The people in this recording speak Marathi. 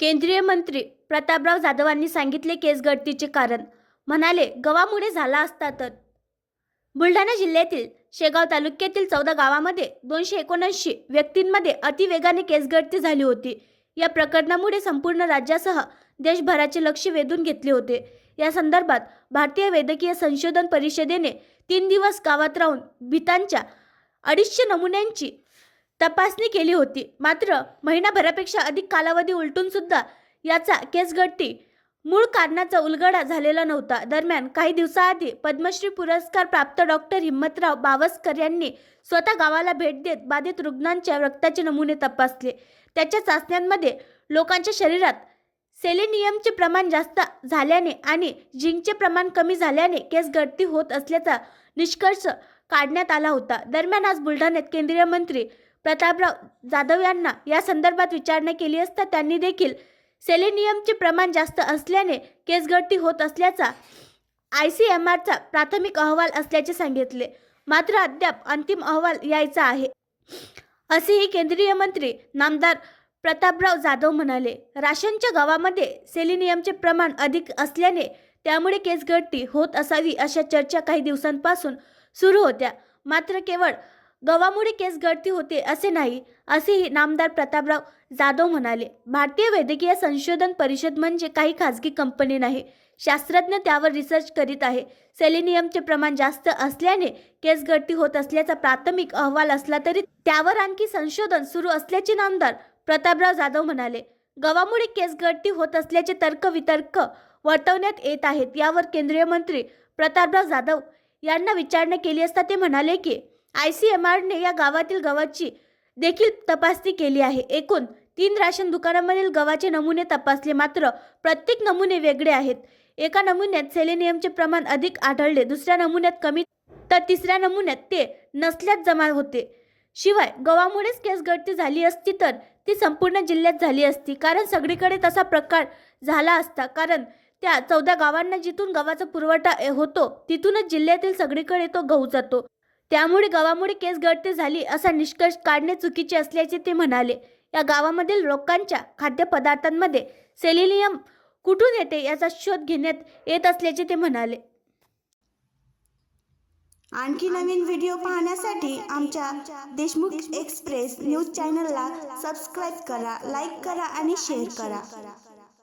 केंद्रीय मंत्री प्रतापराव जाधवांनी सांगितले केस गळतीचे कारण. म्हणाले गव्हामुळे झाला असता तर. बुलढाणा जिल्ह्यातील शेगाव तालुक्यातील चौदा गावामध्ये दोनशे एकोणऐंशी व्यक्तींमध्ये अतिवेगाने केसगळती झाली होती. या प्रकरणामुळे संपूर्ण राज्यासह देशभराचे लक्ष वेधून घेतले होते. या संदर्भात भारतीय वैद्यकीय संशोधन परिषदेने तीन दिवस गावात राहून भीतांच्या अडीचशे नमुन्यांची तपासणी केली होती. मात्र महिनाभरापेक्षा अधिक कालावधी उलटून सुद्धा याचा केसगट्टी मूळ कारणाचा उलगडा झालेला नव्हता. दरम्यान काही दिवसाआधी पद्मश्री पुरस्कार प्राप्त डॉक्टर हिम्मतराव बावस्कर यांनी स्वतः गावाला भेट देत बाधित रुग्णांच्या रक्ताचे नमुने तपासले. त्याच्या चाचण्यांमध्ये लोकांच्या शरीरात सेलेनियमचे प्रमाण जास्त झाल्याने आणि झिंकचे प्रमाण कमी झाल्याने केस गळती होत असल्याचा निष्कर्ष काढण्यात आला होता. दरम्यान आज बुलढाण्यात केंद्रीय मंत्री प्रतापराव जाधव यांना या संदर्भात विचारणा केली असता त्यांनी देखील सेलेनियमचे प्रमाण जास्त असल्याने केसगळती होत असल्याचा आय सी एम आरचा प्राथमिक अहवाल असल्याचे सांगितले. मात्र अद्याप अंतिम अहवाल यायचा आहे. असेही केंद्रीय मंत्री नामदार प्रतापराव जाधव म्हणाले. राशनच्या गावामध्ये सेलिनियमचे प्रमाण अधिक असल्याने त्यामुळे केसगळती होत असावी अशा चर्चा काही दिवसांपासून सुरू होत्या. मात्र केवळ गव्हामुळे केस गळती होते असे नाही असेही नामदार प्रतापराव जाधव म्हणाले. भारतीय वैद्यकीय संशोधन परिषद म्हणजे काही खाजगी कंपनी नाही. शास्त्रज्ञ त्यावर रिसर्च करीत आहे. सेलेनियमचे प्रमाण जास्त असल्याने केस गळती होत असल्याचा प्राथमिक अहवाल असला तरी त्यावर आणखी संशोधन सुरू असल्याचे नामदार प्रतापराव जाधव म्हणाले. गव्हामुळे केस गळती होत असल्याचे तर्कवितर्क वर्तवण्यात येत आहेत. यावर केंद्रीय मंत्री प्रतापराव जाधव यांना विचारणा केली असता ते म्हणाले की आय सी एम आरने या गावातील गव्हाची देखील तपासणी केली आहे. एकूण तीन राशन दुकानामधील गव्हाचे नमुने तपासले मात्र प्रत्येक नमुने वेगळे आहेत. एका नमुन्यात सेलेनियमचे प्रमाण अधिक आढळले दुसऱ्या नमुन्यात कमी तर तिसऱ्या नमुन्यात ते नसल्यात जमा होते. शिवाय गव्हामुळेच केस गळती झाली असती तर ती संपूर्ण जिल्ह्यात झाली असती. कारण सगळीकडे तसा प्रकार झाला असता. कारण त्या चौदा गावांना जिथून गव्हाचा पुरवठा होतो तिथूनच जिल्ह्यातील सगळीकडे तो गहू जातो. त्यामुळे गावामुळे केस गळती झाली असा निष्कर्ष काढणे चुकीचे असल्याचे ते म्हणाले. या गावामधील लोकांच्या खाद्यपदार्थांमध्ये सेलिनियम कुठून येते याचा शोध घेण्यात येत असल्याचे ते म्हणाले. आणखी नवीन व्हिडिओ पाहण्यासाठी आमच्या देशमुख एक्सप्रेस न्यूज चॅनलला सबस्क्राईब करा लाईक करा आणि शेअर करा.